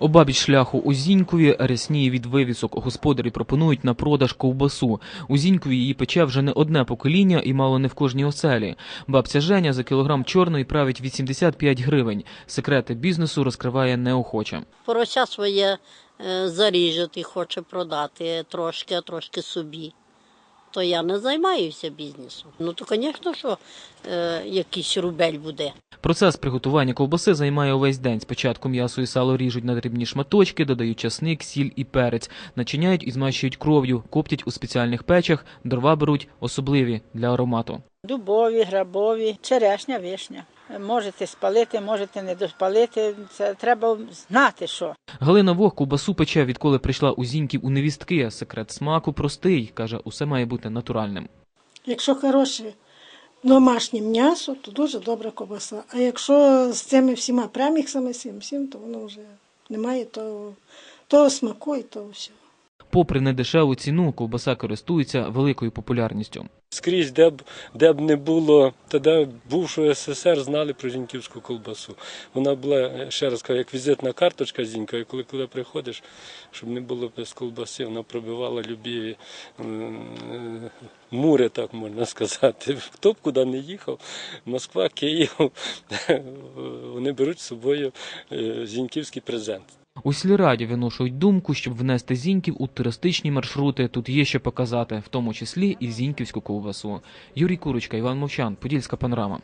Обабіч шляху у Зінькові рясніє від вивісок. Господарі пропонують на продаж ковбасу. У Зінькові її пече вже не одне покоління і мало не в кожній оселі. Бабця Женя за кілограм чорної править 85 гривень. Секрети бізнесу розкриває неохоче. Порося своє е, заріжуть і хоче продати трошки, а трошки собі. То я не займаюся бізнесом. Ну то, звісно, що е, якийсь рубель буде. Процес приготування ковбаси займає увесь день. Спочатку м'ясо і сало ріжуть на дрібні шматочки, додають часник, сіль і перець, начиняють і змащують кров'ю, коптять у спеціальних печах, дрова беруть особливі для аромату. Дубові, грабові, черешня, вишня. Можете спалити, можете не доспалити. Це треба знати, що. Галина Вог ковбасу пече, відколи прийшла у Зіньків у невістки. Секрет смаку простий. Каже, усе має бути натуральним. Якщо хороше домашнє м'ясо, то дуже добра ковбаса. А якщо з цими всіма преміксами, всім, всім, то воно вже немає того, того смаку і того всього. Попри недешеву ціну, ковбаса користується великою популярністю. Скрізь, де б, де б не було, тоді бувшого СССР знали про зіньківську колбасу. Вона була, ще раз кажу, як візитна карточка зінька, і коли, коли приходиш, щоб не було без колбаси, вона пробивала любі мури, так можна сказати. Хто б куди не їхав, Москва, Київ, вони беруть з собою е, зіньківський презент. У сільраді виношують думку, щоб внести зіньків у туристичні маршрути. Тут є що показати, в тому числі і зіньківську ковбасу. Юрій Курочка, Іван Мовчан, Подільська панорама.